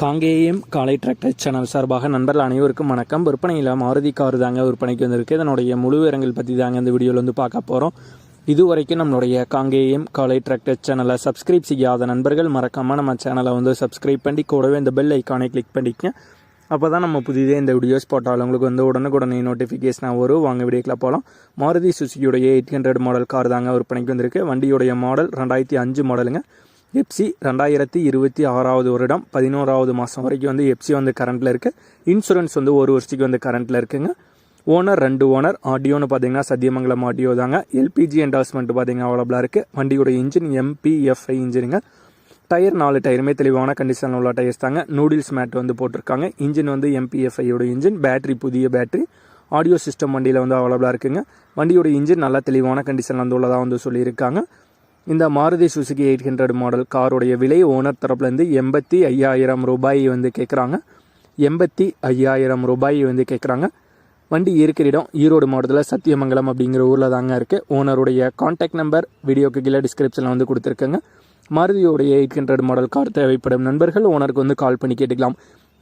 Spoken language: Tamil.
காங்கேயம் காலை டிராக்டர் சேனல் சார்பாக நண்பர்கள் அனைவருக்கும் வணக்கம். விற்பனையில் மாருதி கார் தாங்க விற்பனைக்கு வந்திருக்கு. இதனுடைய முழு விவரங்கள் பற்றி தாங்க இந்த வீடியோவில் வந்து பார்க்க போகிறோம் இதுவரைக்கும் நம்மளுடைய காங்கேயம் காலை டிராக்டர் சேனலை சப்ஸ்கிரைப் செய்யாத நண்பர்கள் மறக்காமல் நம்ம சேனலை வந்து சப்ஸ்கிரைப் பண்ணி கூடவே இந்த பெல் ஐக்கானை கிளிக் பண்ணிக்கங்க. அப்போ தான் நம்ம புதிதே இந்த வீடியோஸ் போட்டாலும் உங்களுக்கு வந்து உடனுக்குடனே நோட்டிஃபிகேஷனாக வரும். வாங்க வீடியோக்கில் போகலாம் மாருதி சுசுக்கியுடைய எயிட் ஹண்ட்ரட் மாடல் கார் தாங்க விற்பனைக்கு வந்திருக்கு. வண்டியுடைய மாடல் ரெண்டாயிரத்தி அஞ்சு மாடலுங்க எப்சி ரெண்டாயிரத்தி இருபத்தி ஆறாவது வருடம் பதினோராவது மாதம் வரைக்கும் வந்து எப்சி வந்து கரண்ட்டில் இருக்குது இன்சூரன்ஸ் வந்து ஒரு வருஷத்துக்கு வந்து கரண்ட்டில் இருக்குங்க. ஓனர் ரெண்டு ஓனர் ஆடியோன்னு பார்த்தீங்கன்னா சத்தியமங்கலம் ஆடியோ தாங்க. எல்பிஜி என்டாஸ்மெண்ட் பார்த்தீங்கன்னா அவைலபிளாக இருக்குது வண்டியோட இன்ஜின் எம்பிஎஃப்ஐ இன்ஜினுங்க டயர் நாலு டயருமே தெளிவான கண்டிஷனில் உள்ள டயர்ஸ் தாங்க. நூடில்ஸ் மேட் வந்து போட்டிருக்காங்க. இன்ஜின் வந்து எம்பிஎஃப்ஐயோட இன்ஜின் பேட்டரி புதிய பேட்டரி ஆடியோ சிஸ்டம் வண்டியில் வந்து அவைலபிளாக இருக்குங்க. வண்டியோட இன்ஜின் நல்லா தெளிவான கண்டிஷனில் வந்து உள்ளதாக வந்து சொல்லியிருக்காங்க. இந்த Maruti Suzuki eight hundred model காருடைய விலை ஓனர் தரப்புலேருந்து எண்பத்தி ஐயாயிரம் ரூபாய் வந்து கேட்குறாங்க எண்பத்தி ஐயாயிரம் ரூபாய் வந்து கேட்குறாங்க வண்டி இருக்கிற இடம் ஈரோடு மாவட்டத்தில் சத்தியமங்கலம் அப்படிங்கிற ஊரில் தாங்க இருக்குது ஓனருடைய காண்டாக்ட் நம்பர் வீடியோக்கு கீழே டிஸ்கிரிப்ஷனில் வந்து கொடுத்துருக்கேங்க. மாருதியோடைய எயிட் ஹண்ட்ரட் மாடல் கார் தேவைப்படும் நண்பர்கள் ஓனருக்கு வந்து கால் பண்ணி கேட்டுக்கலாம்.